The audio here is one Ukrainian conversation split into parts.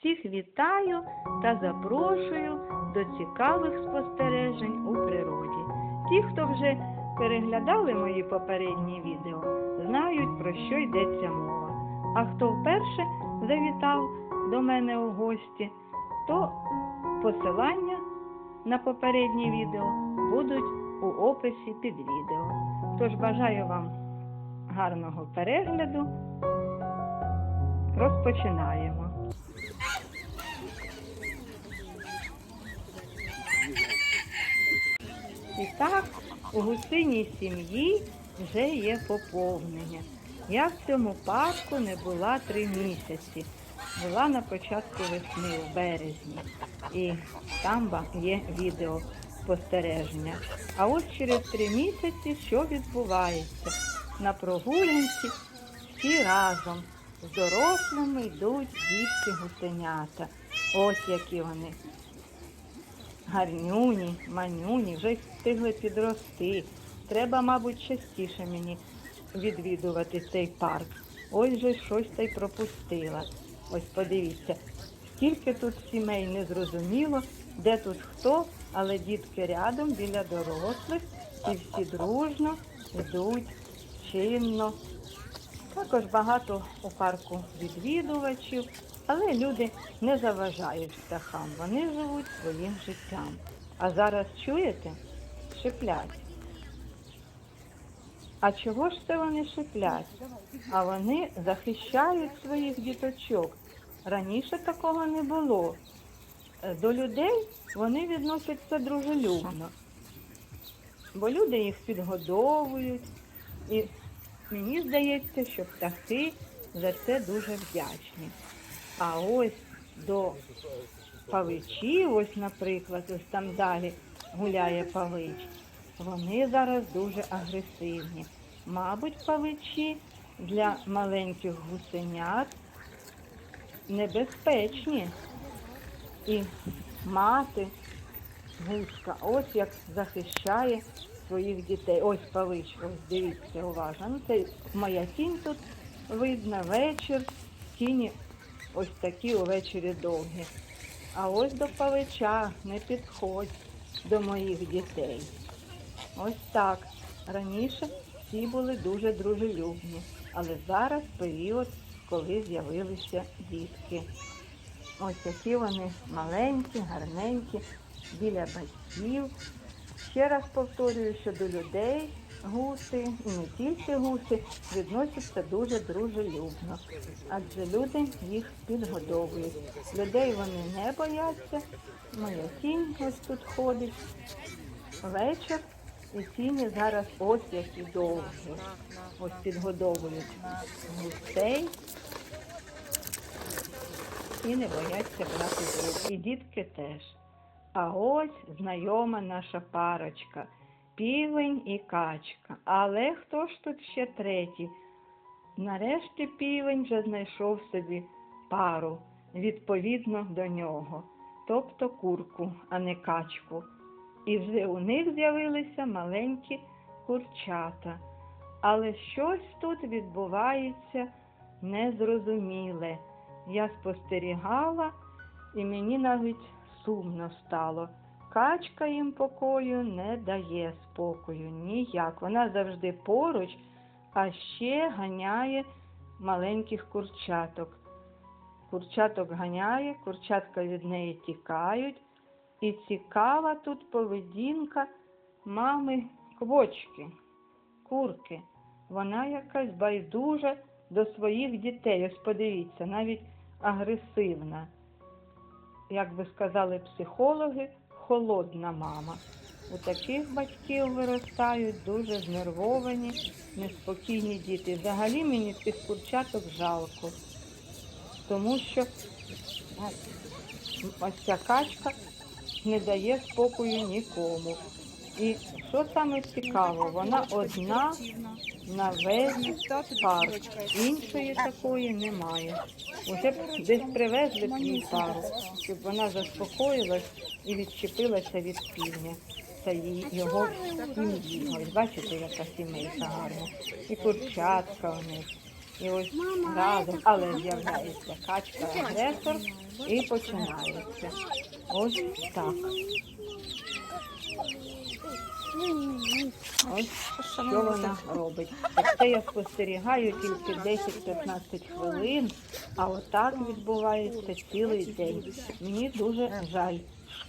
Всіх вітаю та запрошую до цікавих спостережень у природі. Ті, хто вже переглядали мої попередні відео, знають про що йдеться мова. А хто вперше завітав до мене у гості, то посилання на попередні відео будуть у описі під відео. Тож бажаю вам гарного перегляду. Розпочинаємо. І так, у гусиній сім'ї вже є поповнення. Я в цьому парку не була три місяці. Була на початку весни, в березні. І там є відео спостереження. А ось через три місяці що відбувається? На прогулянці всі разом з дорослими йдуть дітки гусенята. Ось які вони гарнюні, манюні, вже встигли підрости. Треба, мабуть, частіше мені відвідувати цей парк. Ось же щось та й пропустила. Ось подивіться, скільки тут сімей не зрозуміло, де тут хто, але дітки рядом біля дорослих і всі дружно йдуть чинно. Також багато у парку відвідувачів, але люди не заважають птахам, вони живуть своїм життям. А зараз чуєте? Шиплять. А чого ж це вони шиплять? А вони захищають своїх діточок. Раніше такого не було. Е, До людей вони відносяться дружелюбно, бо люди їх підгодовують. І мені здається, що птахи за це дуже вдячні. А ось до павичів, ось, наприклад, ось там далі гуляє павич. Вони зараз дуже агресивні. Мабуть, павичі для маленьких гусенят небезпечні. І мати гуска, ось як захищає своїх дітей. Ось павич, ось дивіться уважно. Ну, це моя тінь тут видно, вечір, тіні ось такі увечері довгі. А ось до павича не підходь до моїх дітей. Ось так. Раніше всі були дуже дружелюбні, але зараз період, коли з'явилися дітки. Ось такі вони маленькі, гарненькі, біля батьків. Ще раз повторюю, що до людей гуси, і не тільки гуси, відносяться дуже дружелюбно, адже люди їх підгодовують. Людей вони не бояться. Моя тінь ось тут ходить. Вечір і тіні зараз ось які довгі. Ось підгодовують гусей і не бояться брати з рук. І дітки теж. А ось знайома наша парочка півень і качка. Але хто ж тут ще третій? Нарешті півень вже знайшов собі пару відповідно до нього, тобто курку, а не качку. І вже у них з'явилися маленькі курчата. Але щось тут відбувається незрозуміле. Я спостерігала, і мені навіть сумно стало. Качка їм покою не дає спокою ніяк. Вона завжди поруч, а ще ганяє маленьких курчаток. Курчаток ганяє, курчатка від неї тікають. І цікава тут поведінка мами квочки, курки. Вона якась байдужа до своїх дітей. Ось подивіться, навіть агресивна. Як би сказали психологи, холодна мама. У таких батьків виростають дуже знервовані, неспокійні діти. Взагалі мені цих курчаток жалко, тому що ось ця качка не дає спокою нікому. І що саме цікаво, вона одна на весь парк. Іншої такої немає. Уже десь привезли їй пару, щоб вона заспокоїлась і відчепилася від півня та її його сім'ї. Ось бачите, яка сімейка гарна. І курчатка у них. І ось разом, але з'являється качка агресор і починається. Ось так. Ось що вона робить. Це я спостерігаю тільки 10-15 хвилин, а отак відбувається цілий день. Мені дуже жаль,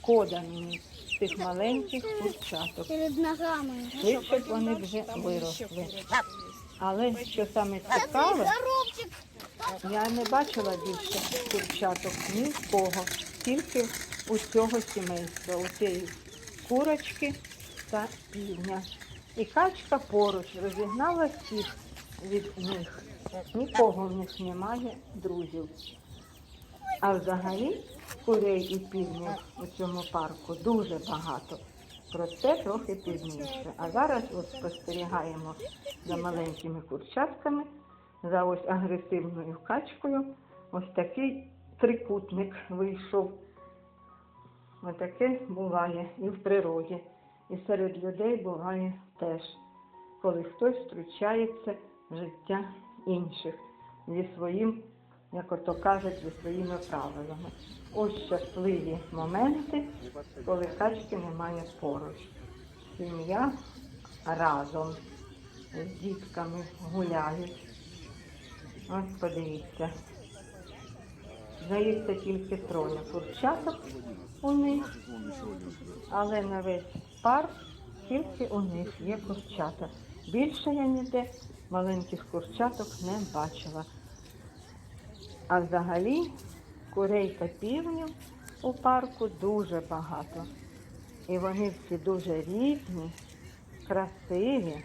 шкода мені цих маленьких курчаток. Перед ногами. Швидше б вони вже виросли. Але що саме цікаве, я не бачила більше курчаток ні в кого, тільки у цього сімейства, у цієї курочки та півня. І качка поруч розігнала всіх від них. Нікого в них немає друзів. А взагалі курей і півнів у цьому парку дуже багато. Про це трохи пізніше. А зараз от спостерігаємо за маленькими курчатками, за ось агресивною качкою. Ось такий трикутник вийшов. Отаке буває і в природі, і серед людей буває теж, коли хтось втручається в життя інших зі своїм, як ото кажуть, зі своїми правилами. Ось щасливі моменти, коли качки немає поруч. Сім'я разом з дітками гуляють. Ось подивіться. Здається, тільки троє курчаток у них, але на весь парк тільки у них є курчата. Більше я ніде маленьких курчаток не бачила. А взагалі курей та півнів у парку дуже багато. І вони всі дуже різні, красиві.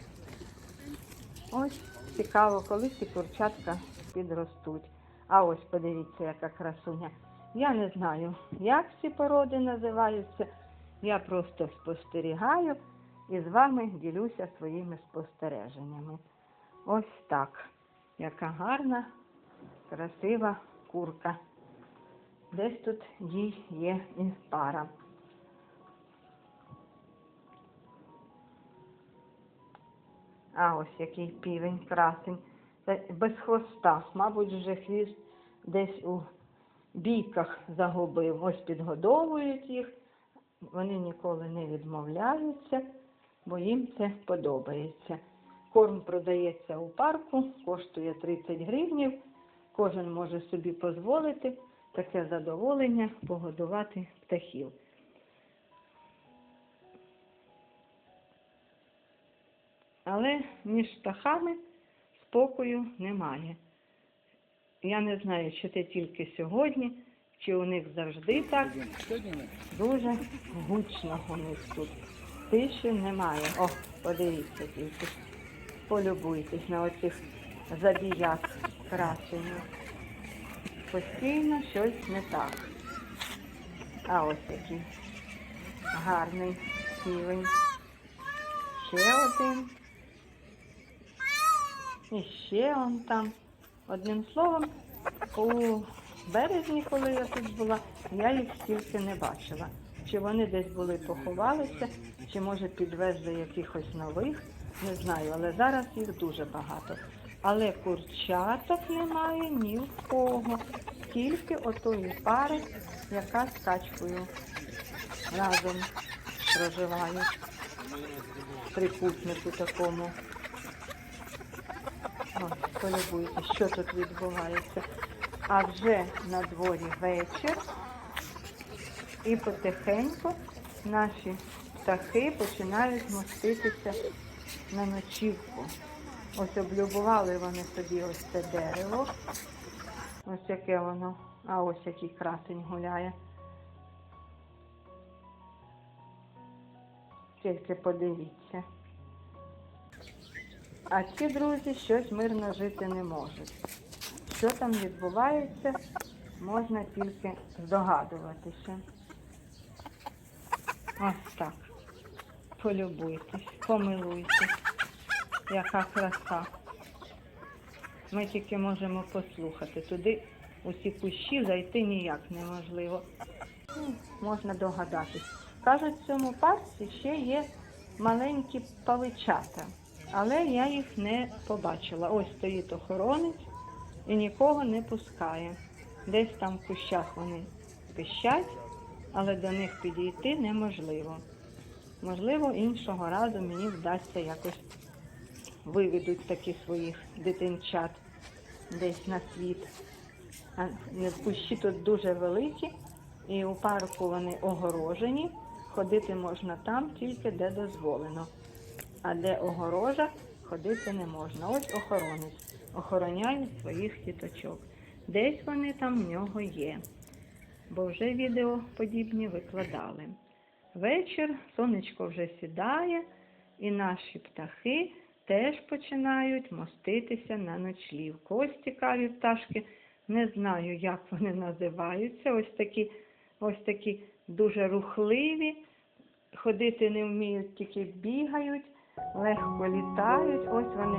Ось цікаво, коли ці курчатка підростуть. А ось подивіться, яка красуня. Я не знаю, як ці породи називаються. Я просто спостерігаю і з вами ділюся своїми спостереженнями. Ось так. Яка гарна, красива курка. Десь тут їй є і пара. А ось який півень красень. Без хвоста. Мабуть, вже хвіст десь у бійках загубив. Ось підгодовують їх. Вони ніколи не відмовляються, бо їм це подобається. Корм продається у парку, коштує 30 гривнів. Кожен може собі дозволити таке задоволення погодувати птахів. Але між птахами спокою немає. Я не знаю, чи це тільки сьогодні, чи у них завжди так. Дуже гучно у них тут. Тиші немає. О, подивіться тільки. Полюбуйтесь на оцих забіяк красенів. Постійно щось не так. А ось який гарний півень. Ще один. І ще он там. Одним словом, у березні, коли я тут була, я їх стільки не бачила. Чи вони десь були поховалися, чи може підвезли якихось нових, не знаю, але зараз їх дуже багато. Але курчаток немає ні в кого, тільки отої пари, яка з качкою разом проживають в трикутнику такому. Ось, полюбуйтесь, що тут відбувається. А вже на дворі вечір і потихеньку наші птахи починають моститися на ночівку. Ось облюбували вони собі ось це дерево. Ось яке воно. А ось який красень гуляє. Тільки подивіться. А ці друзі щось мирно жити не можуть. Що там відбувається, можна тільки здогадуватися. Ось так. Полюбуйтесь, помилуйтесь. Яка краса. Ми тільки можемо послухати. Туди у ці кущі зайти ніяк неможливо. Можна догадатись. Кажуть, в цьому парці ще є маленькі павичата, але я їх не побачила. Ось стоїть охоронець, і нікого не пускає. Десь там в кущах вони пищать, але до них підійти неможливо. Можливо, іншого разу мені вдасться якось виведуть такі своїх дитинчат десь на світ. А кущі тут дуже великі, і у парку вони огорожені. Ходити можна там тільки де дозволено. А де огорожа, ходити не можна. Ось охоронець охороняє своїх діточок. Десь вони там в нього є, бо вже відео подібні викладали. Вечір, сонечко вже сідає, і наші птахи теж починають моститися на ночлівку. Ось цікаві пташки, не знаю, як вони називаються. Ось такі, ось такі дуже рухливі, ходити не вміють, тільки бігають, легко літають. Ось вони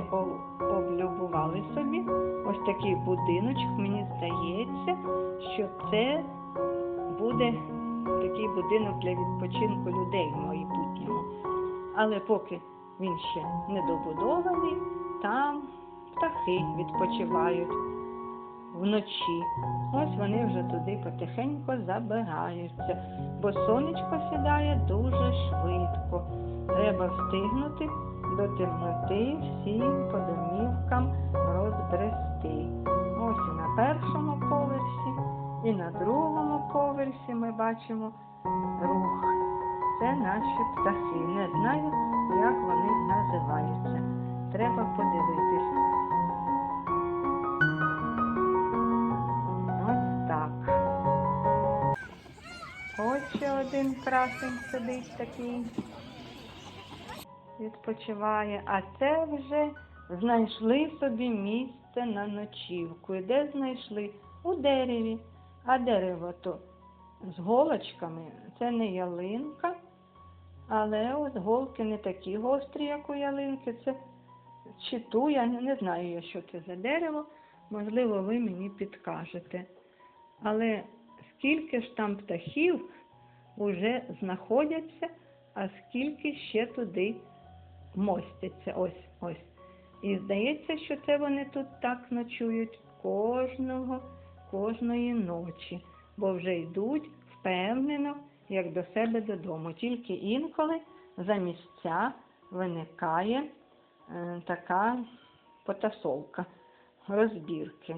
облюбували собі. Ось такий будиночок. Мені здається, що це буде такий будинок для відпочинку людей в майбутньому. Але поки він ще не добудований, там птахи відпочивають вночі. Ось вони вже туди потихеньку забираються, бо сонечко сідає дуже швидко. Треба встигнути до темноти всім по домівкам розбрести. Ось і на першому поверсі, і на другому поверсі ми бачимо рух. Це наші птахи. Не знаю, як вони називаються. Треба подивитись. Ось так. Ось ще один красень сидить такий. Відпочиває. А це вже знайшли собі місце на ночівку. І де знайшли? У дереві. А дерево то з голочками. Це не ялинка, але ось голки не такі гострі, як у ялинки. Це чи ту, я не, знаю, що це за дерево. Можливо, ви мені підкажете. Але скільки ж там птахів уже знаходяться, а скільки ще туди мостяться. Ось, ось. І здається, що це вони тут так ночують кожного, кожної ночі, бо вже йдуть впевнено, як до себе додому. Тільки інколи за місця виникає е, така потасовка, розбірки.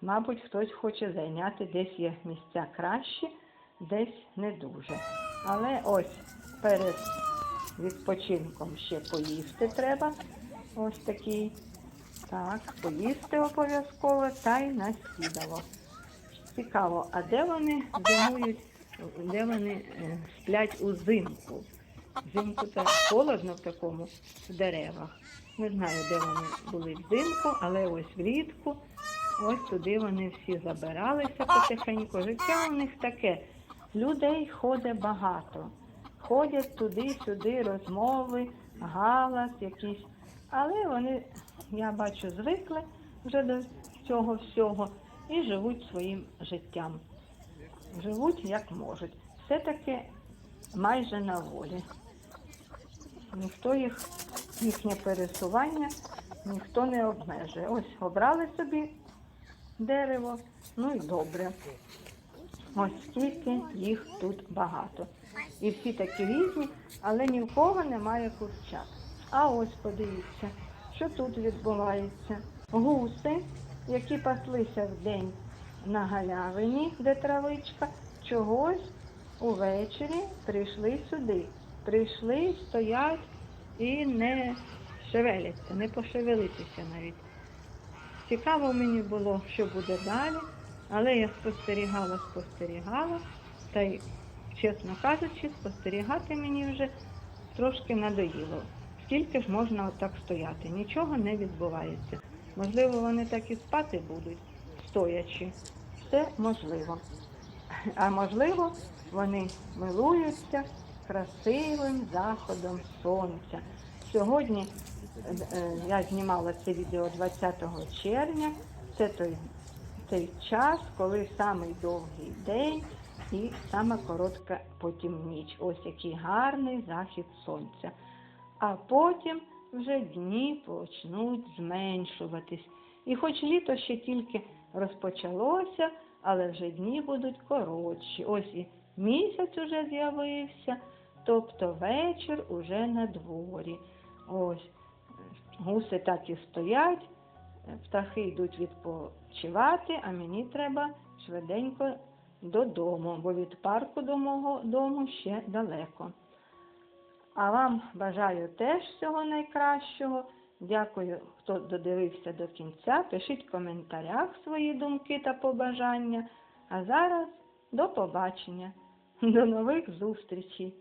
Мабуть, хтось хоче зайняти десь є місця кращі, десь не дуже. Але ось перед відпочинком ще поїсти треба. Ось такий. Так, поїсти обов'язково та й наскідало. Цікаво, а де вони зимують, де вони е, сплять узимку? Взимку це холодно в такому в деревах. Не знаю, де вони були взимку, але ось влітку, ось туди вони всі забиралися потихеньку. Життя у них таке. Людей ходить багато. Ходять туди-сюди, розмови, галас якийсь. Але вони, я бачу, звикли вже до цього всього і живуть своїм життям. Живуть як можуть. Все-таки майже на волі. Ніхто їх, їхнє пересування ніхто не обмежує. Ось обрали собі дерево, ну і добре. Ось скільки їх тут багато. І всі такі різні, але ні в кого немає курчат. А ось подивіться, що тут відбувається. Гуси, які паслися вдень на галявині, де травичка, чогось увечері прийшли сюди. Прийшли, стоять і не шевеляться, не пошевелитися навіть. Цікаво мені було, що буде далі, але я спостерігала, спостерігала, та й, чесно кажучи, спостерігати мені вже трошки надоїло. Скільки ж можна отак стояти? Нічого не відбувається. Можливо, вони так і спати будуть, стоячи. Все можливо. А можливо, вони милуються красивим заходом сонця. Сьогодні е, я знімала це відео 20 червня. Це той, той час, коли самий довгий день і сама коротка потім ніч. Ось який гарний захід сонця. А потім вже дні почнуть зменшуватись. І хоч літо ще тільки розпочалося, але вже дні будуть коротші. Ось і місяць уже з'явився, тобто вечір уже на дворі. Ось гуси так і стоять, птахи йдуть відпочивати, а мені треба швиденько додому, бо від парку до мого дому ще далеко. А вам бажаю теж всього найкращого. Дякую, хто додивився до кінця. Пишіть в коментарях свої думки та побажання. А зараз до побачення. До нових зустрічей!